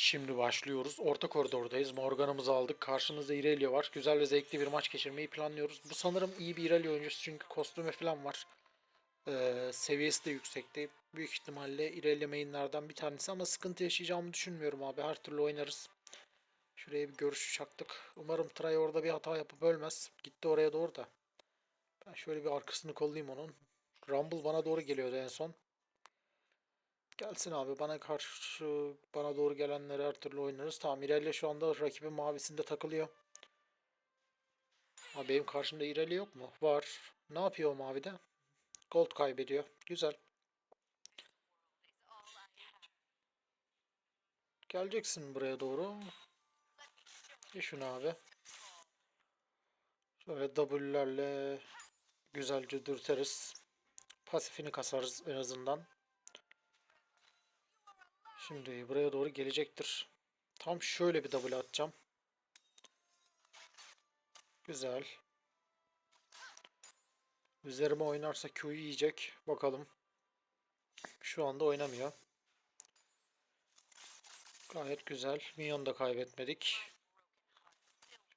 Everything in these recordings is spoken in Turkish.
Şimdi başlıyoruz. Orta koridordayız. Morgan'ımızı aldık. Karşımızda Irelia var. Güzel ve zevkli bir maç geçirmeyi planlıyoruz. Bu sanırım iyi bir Irelia oyuncusu çünkü kostümü falan var. Ee, seviyesi de yüksekte. Büyük ihtimalle Irelia mainlerden bir tanesi ama sıkıntı yaşayacağımı düşünmüyorum abi. Her türlü oynarız. Şuraya bir görüşü çaktık. Umarım Tray orada bir hata yapıp ölmez. Gitti oraya doğru da. Ben şöyle bir arkasını kollayayım onun. Rumble bana doğru geliyordu en son. Gelsin abi bana karşı bana doğru gelenleri her türlü oynarız. Tamam İrelia şu anda rakibin mavisinde takılıyor. Abi benim karşımda İrelia yok mu? Var. Ne yapıyor o mavide? Gold kaybediyor. Güzel. Geleceksin buraya doğru. Ye şunu abi. Şöyle W'lerle güzelce dürteriz. Pasifini kasarız en azından. Şimdi buraya doğru gelecektir. Tam şöyle bir double atacağım. Güzel. Üzerime oynarsa Q'yu yiyecek. Bakalım. Şu anda oynamıyor. Gayet güzel. Minyon da kaybetmedik.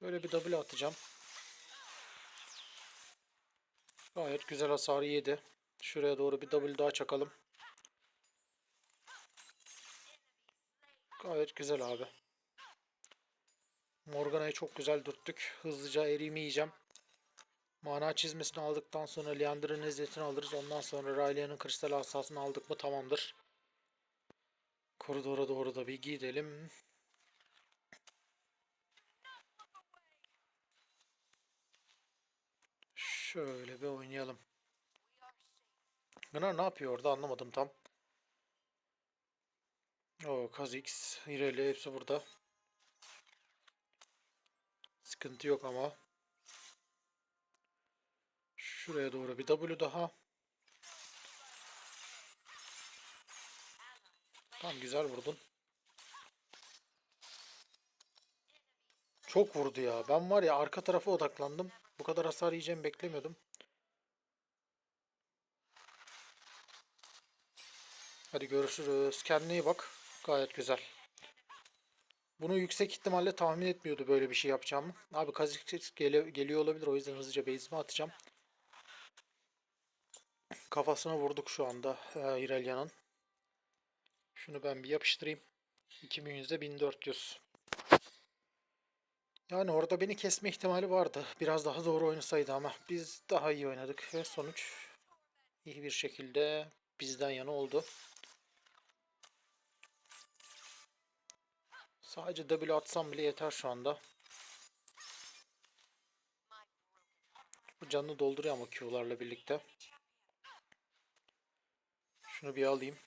Şöyle bir double atacağım. Gayet güzel hasarı yedi. Şuraya doğru bir double daha çakalım. Gayet güzel abi. Morgana'yı çok güzel dürttük. Hızlıca erimi yiyeceğim. Mana çizmesini aldıktan sonra Leander'ın izzetini alırız. Ondan sonra Rayleigh'nin kristal asasını aldık mı tamamdır. Koridora doğru da bir gidelim. Şöyle bir oynayalım. Gınar ne yapıyor orada anlamadım tam. O Kha'Zix, Irelia hepsi burada. Sıkıntı yok ama. Şuraya doğru bir W daha. Tamam güzel vurdun. Çok vurdu ya. Ben var ya arka tarafa odaklandım. Bu kadar hasar yiyeceğimi beklemiyordum. Hadi görüşürüz. Kendine iyi bak. Gayet güzel. Bunu yüksek ihtimalle tahmin etmiyordu böyle bir şey yapacağımı. Abi Kha'Zix gele- geliyor olabilir. O yüzden hızlıca base'imi atacağım. Kafasına vurduk şu anda e, İrelia'nın. Şunu ben bir yapıştırayım. 2100'de 1400. Yani orada beni kesme ihtimali vardı. Biraz daha doğru oynasaydı ama biz daha iyi oynadık ve sonuç iyi bir şekilde bizden yana oldu. Sadece W atsam bile yeter şu anda. Bu canını dolduruyor ama Q'larla birlikte. Şunu bir alayım.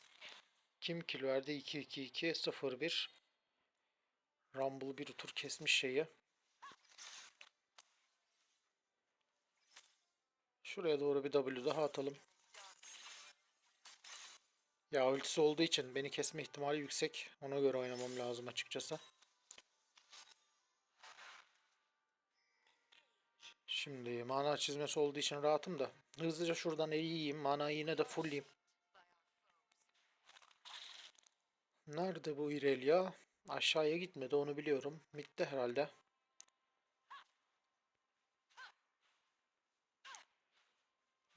Kim kill verdi? 2 2 2 0 1. Rumble bir tur kesmiş şeyi. Şuraya doğru bir W daha atalım. Ya ultisi olduğu için beni kesme ihtimali yüksek. Ona göre oynamam lazım açıkçası. Şimdi mana çizmesi olduğu için rahatım da. Hızlıca şuradan eli yiyeyim. Manayı yine de fullleyeyim. Nerede bu Irelia? Aşağıya gitmedi onu biliyorum. Mid'de herhalde.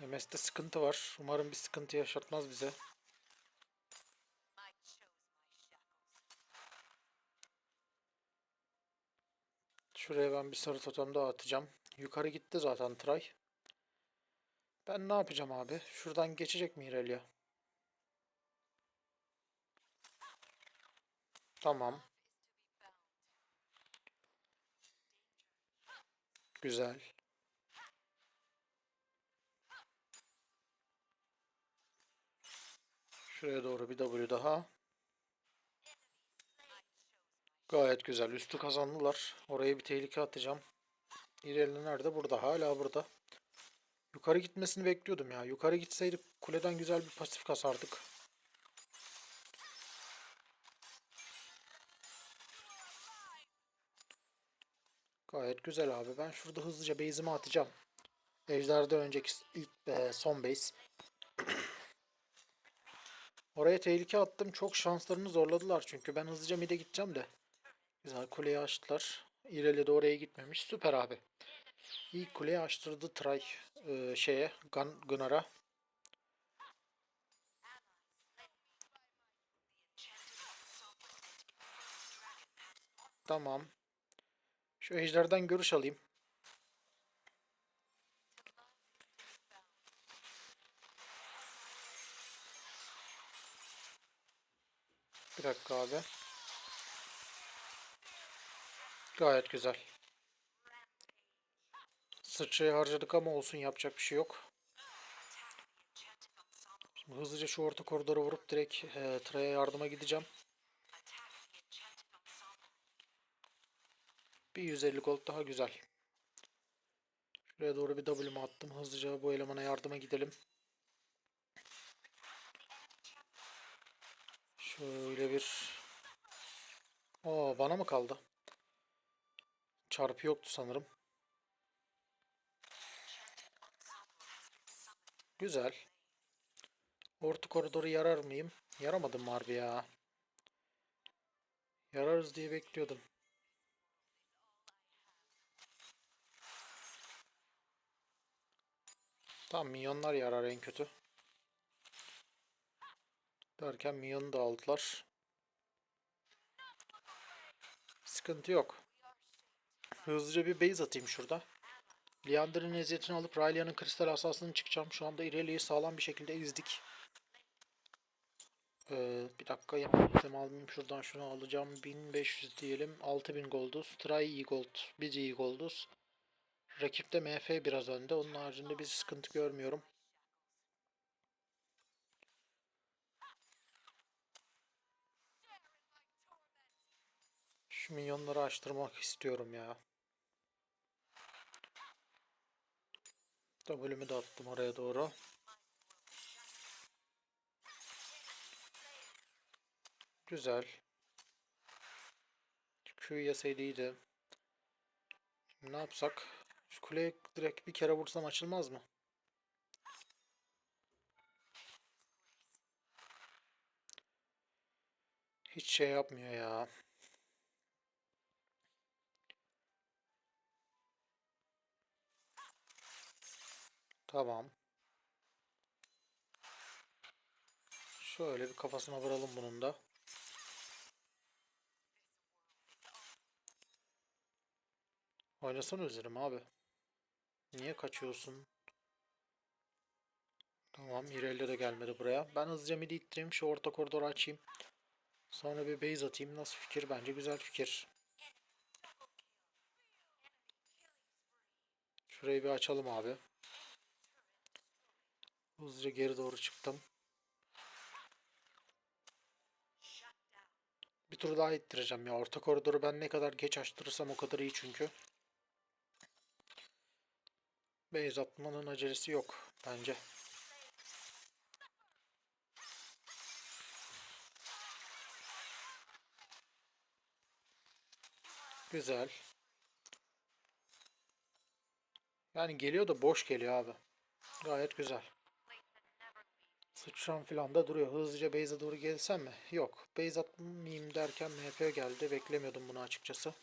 MS'de sıkıntı var. Umarım bir sıkıntı yaşatmaz bize. Şuraya ben bir sarı totem daha atacağım. Yukarı gitti zaten Tray. Ben ne yapacağım abi? Şuradan geçecek mi Irelia? Tamam. Güzel. Şuraya doğru bir W daha. Gayet güzel. Üstü kazandılar. Oraya bir tehlike atacağım. İreli nerede? Burada. Hala burada. Yukarı gitmesini bekliyordum ya. Yukarı gitseydi kuleden güzel bir pasif kasardık. Gayet güzel abi. Ben şurada hızlıca base'imi atacağım. Ejder'de önceki ilk e, son base. Oraya tehlike attım. Çok şanslarını zorladılar çünkü ben hızlıca mid'e gideceğim de. Güzel kuleyi açtılar. İreli de oraya gitmemiş. Süper abi. İlk kuleyi açtırdı Tray e, şeye Gun, Gunnar'a. Tamam. Şu ejderden görüş alayım. Bir dakika abi. Gayet güzel. Sıçrayı harcadık ama olsun yapacak bir şey yok. Şimdi hızlıca şu orta koridora vurup direkt e, Trey'e yardıma gideceğim. Bir 150 gold daha güzel. Şuraya doğru bir W'mu attım. Hızlıca bu elemana yardıma gidelim. Şöyle bir... Oo bana mı kaldı? Çarpı yoktu sanırım. Güzel. Orta koridoru yarar mıyım? Yaramadım harbi ya? Yararız diye bekliyordum. Tamam minyonlar yarar en kötü. Derken minyonu da aldılar. Sıkıntı yok. Hızlıca bir base atayım şurada. Leander'ın eziyetini alıp Raylia'nın kristal asasını çıkacağım. Şu anda Irelia'yı sağlam bir şekilde ezdik. Ee, bir dakika yapayım almayayım. Şuradan şunu alacağım. 1500 diyelim. 6000 golduz. Try iyi gold. Biz iyi golduz. Rakipte MF biraz önde. Onun haricinde bir sıkıntı görmüyorum. Şu minyonları açtırmak istiyorum ya. W'ümü de attım oraya doğru. Güzel. Q yeseydi iyiydi. Ne yapsak? Şu kuleye direkt bir kere vursam açılmaz mı? Hiç şey yapmıyor ya. Tamam. Şöyle bir kafasına vuralım bunun da. Oynasana üzerim abi. Niye kaçıyorsun? Tamam İrelia de gelmedi buraya. Ben hızlıca midi ittireyim. Şu orta koridoru açayım. Sonra bir base atayım. Nasıl fikir? Bence güzel fikir. Şurayı bir açalım abi. Hızlıca geri doğru çıktım. Bir tur daha ittireceğim ya. Orta koridoru ben ne kadar geç açtırırsam o kadar iyi çünkü. Base atmanın acelesi yok bence. Güzel. Yani geliyor da boş geliyor abi. Gayet güzel. Sıçran filan da duruyor. Hızlıca base'e doğru gelsem mi? Yok. Base atmayayım derken MF geldi. Beklemiyordum bunu açıkçası.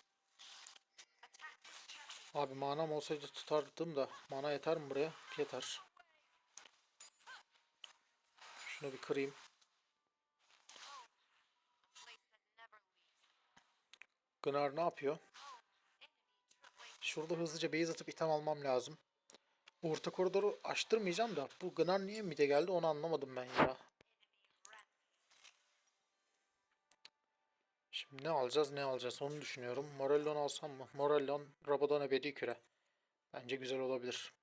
Abi manam olsaydı tutardım da. Mana yeter mi buraya? Yeter. Şunu bir kırayım. Gnar ne yapıyor? Şurada hızlıca base atıp item almam lazım. Orta koridoru açtırmayacağım da bu Gnar niye mid'e geldi onu anlamadım ben ya. Şimdi ne alacağız ne alacağız onu düşünüyorum. Morellon alsam mı? Morellon, Rabadon ebedi küre. Bence güzel olabilir.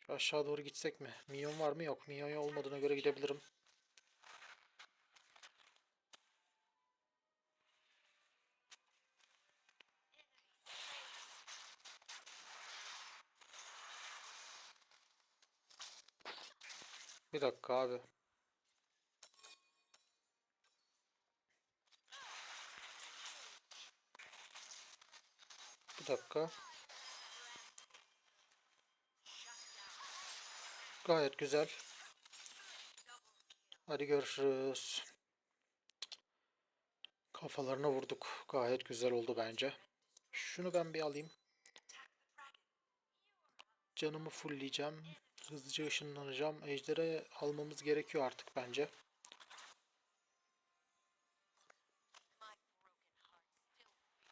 Şu aşağı doğru gitsek mi? Minyon var mı? Yok. Minyon olmadığına göre gidebilirim. Bir dakika abi. Bir dakika. Gayet güzel. Hadi görüşürüz. Kafalarına vurduk. Gayet güzel oldu bence. Şunu ben bir alayım. Canımı fullleyeceğim. Hızlıca ışınlanacağım. Ejder'e almamız gerekiyor artık bence.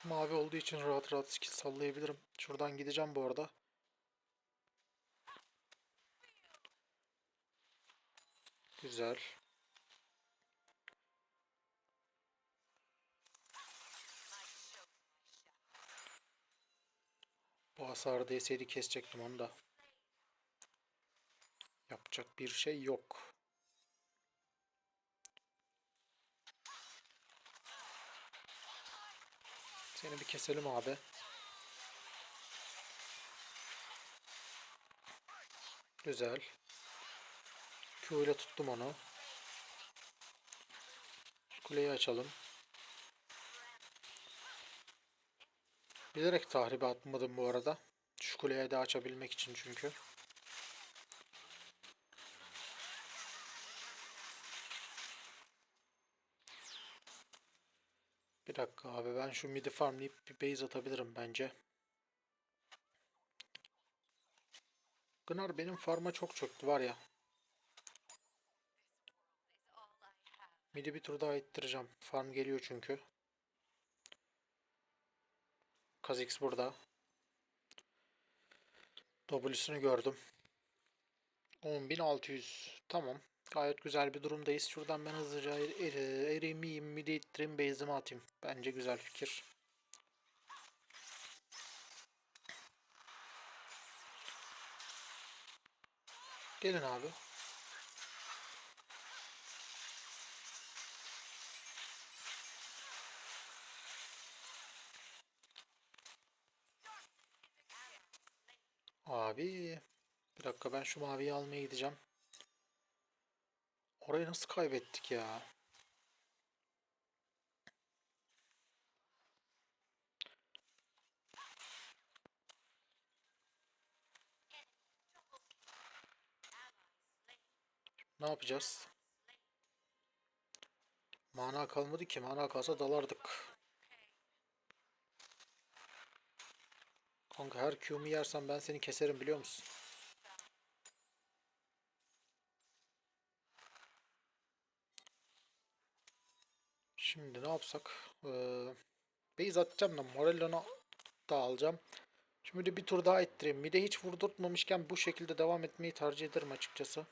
Mavi olduğu için rahat rahat skill sallayabilirim. Şuradan gideceğim bu arada. Güzel. Bu hasarı değseydi kesecektim onu da. Yapacak bir şey yok. Seni bir keselim abi. Güzel. Q ile tuttum onu. Kuleyi açalım. Bilerek tahribe atmadım bu arada. Şu kuleyi de açabilmek için çünkü. Bir dakika abi ben şu midi farmlayıp bir base atabilirim bence. Gınar benim farma çok çöktü var ya. Midi bir tur daha ittireceğim. Farm geliyor çünkü. Kha'Zix burada. W'sünü gördüm. 10.600. Tamam. Gayet güzel bir durumdayız. Şuradan ben hızlıca er er eriyim, yiyeyim, midi ittireyim, base'imi atayım. Bence güzel fikir. Gelin abi. Abi. Bir dakika ben şu maviyi almaya gideceğim. Orayı nasıl kaybettik ya? Ne yapacağız? Mana kalmadı ki. Mana kalsa dalardık. Kanka her Q'mu yersen ben seni keserim biliyor musun? Şimdi ne yapsak? Ee, base atacağım da Morello'nu da alacağım. Şimdi bir tur daha ettireyim. Mide hiç vurdurtmamışken bu şekilde devam etmeyi tercih ederim açıkçası.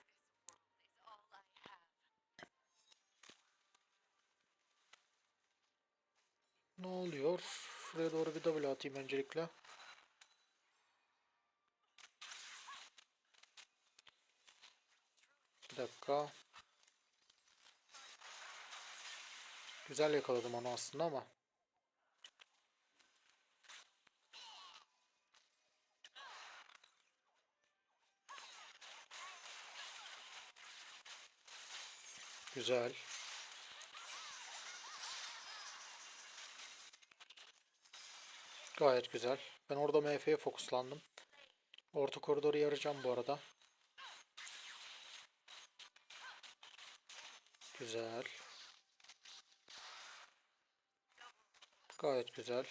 Ne oluyor? Şuraya doğru bir double atayım öncelikle. Bir dakika. Güzel yakaladım onu aslında ama. Güzel. Gayet güzel. Ben orada MF'ye fokuslandım. Orta koridoru yarayacağım bu arada. Güzel. Gayet güzel.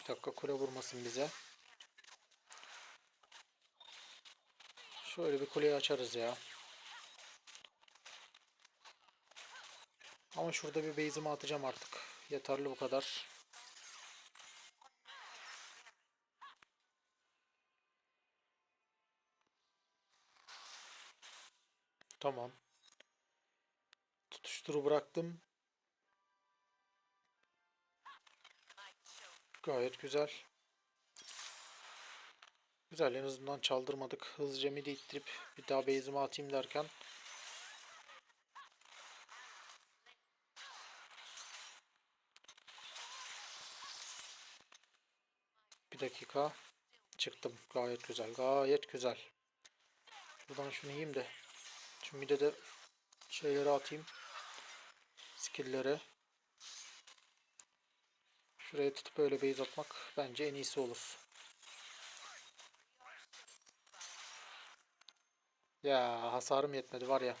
Bir dakika kule vurmasın bize. Şöyle bir kuleyi açarız ya. Ama şurada bir base'imi atacağım artık. Yeterli bu kadar. Tamam. Tutuşturu bıraktım. Gayet güzel. Güzel en azından çaldırmadık. Hızlıca midi ittirip bir daha base'imi atayım derken Bir dakika. Çıktım. Gayet güzel. Gayet güzel. Şuradan şunu yiyeyim de. Şu mide de şeyleri atayım. Skill'lere. Şuraya tutup böyle base atmak bence en iyisi olur. Ya hasarım yetmedi var ya.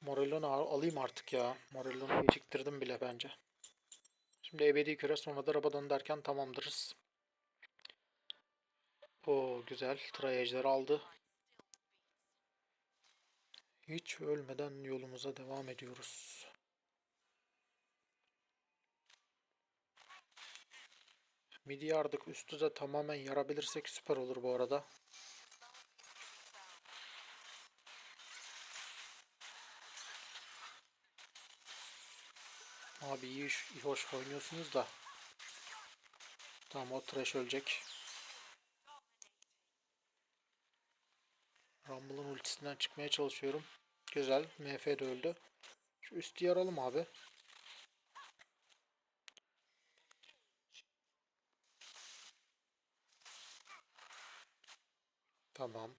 Morellon'u al- alayım artık ya. Morellon'u geciktirdim bile bence. Şimdi ebedi küre sonra da Rabadon derken tamamdırız. O güzel. Tray ejderi aldı. Hiç ölmeden yolumuza devam ediyoruz. Midi yardık. Üstü de tamamen yarabilirsek süper olur bu arada. Abi iyi, iyi hoş oynuyorsunuz da. Tamam o trash ölecek. Rumble'ın ultisinden çıkmaya çalışıyorum. Güzel. MF de öldü. Şu üstü yaralım abi. Tamam.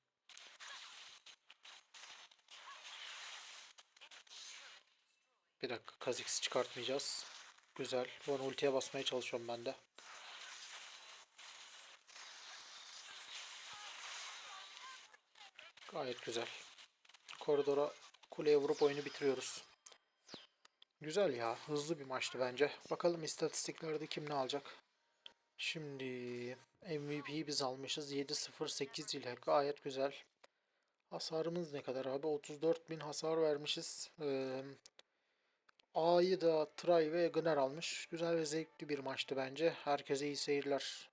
Bir dakika Kha'Zix'i çıkartmayacağız. Güzel. Bu an ultiye basmaya çalışıyorum ben de. Gayet güzel. Koridora kuleye vurup oyunu bitiriyoruz. Güzel ya. Hızlı bir maçtı bence. Bakalım istatistiklerde kim ne alacak. Şimdi MVP'yi biz almışız. 7-0-8 ile gayet güzel. Hasarımız ne kadar abi? 34.000 hasar vermişiz. Ee, A'yı da Tray ve Gner almış. Güzel ve zevkli bir maçtı bence. Herkese iyi seyirler.